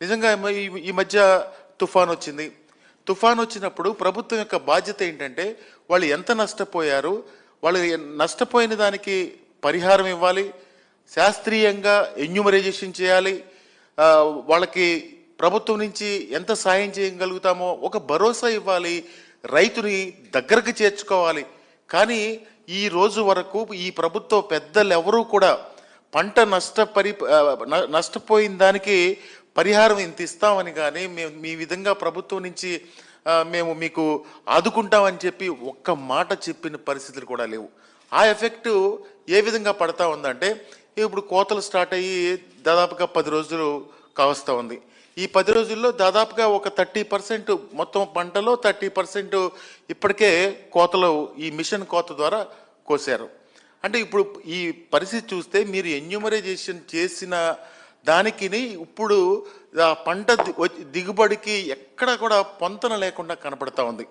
నిజంగా ఈ- ఈ మధ్య తుఫాన్ వచ్చింది. తుఫాన్ వచ్చినప్పుడు ప్రభుత్వం యొక్క బాధ్యత ఏంటంటే వాళ్ళు ఎంత నష్టపోయారు వాళ్ళు నష్టపోయిన దానికి పరిహారం ఇవ్వాలి శాస్త్రీయంగా ఎన్యూమరైజేషన్ చేయాలి వాళ్ళకి ప్రభుత్వం నుంచి ఎంత సాయం చేయగలుగుతామో ఒక భరోసా ఇవ్వాలి రైతుని దగ్గరకు చేర్చుకోవాలి. కానీ ఈ రోజు వరకు ఈ ప్రభుత్వ పెద్దలు ఎవరూ కూడా పంట నష్టపరి న- నష్టపోయిన దానికి పరిహారం ఇంత ఇస్తామని కానీ మేము మీ విధంగా ప్రభుత్వం నుంచి మేము మీకు ఆదుకుంటామని చెప్పి ఒక్క మాట చెప్పిన పరిస్థితులు కూడా లేవు. ఆ ఎఫెక్ట్ ఏ విధంగా పడతా ఉందంటే ఇప్పుడు కోతలు స్టార్ట్ అయ్యి దాదాపుగా పది రోజులు కావస్తూ ఉంది. ఈ పది రోజుల్లో దాదాపుగా ఒక థర్టీ పర్సెంట్ మొత్తం పంటలో థర్టీ పర్సెంట్ ఇప్పటికే కోతలు ఈ మిషన్ కోత ద్వారా కోసారు. అంటే ఇప్పుడు ఈ పరిస్థితి చూస్తే మీరు ఎన్యూమరైజేషన్ చేసిన దానికి ఇప్పుడు ఆ పంట దిగుబడికి ఎక్కడ కూడా పొంతన లేకుండా కనపడతా ఉంది.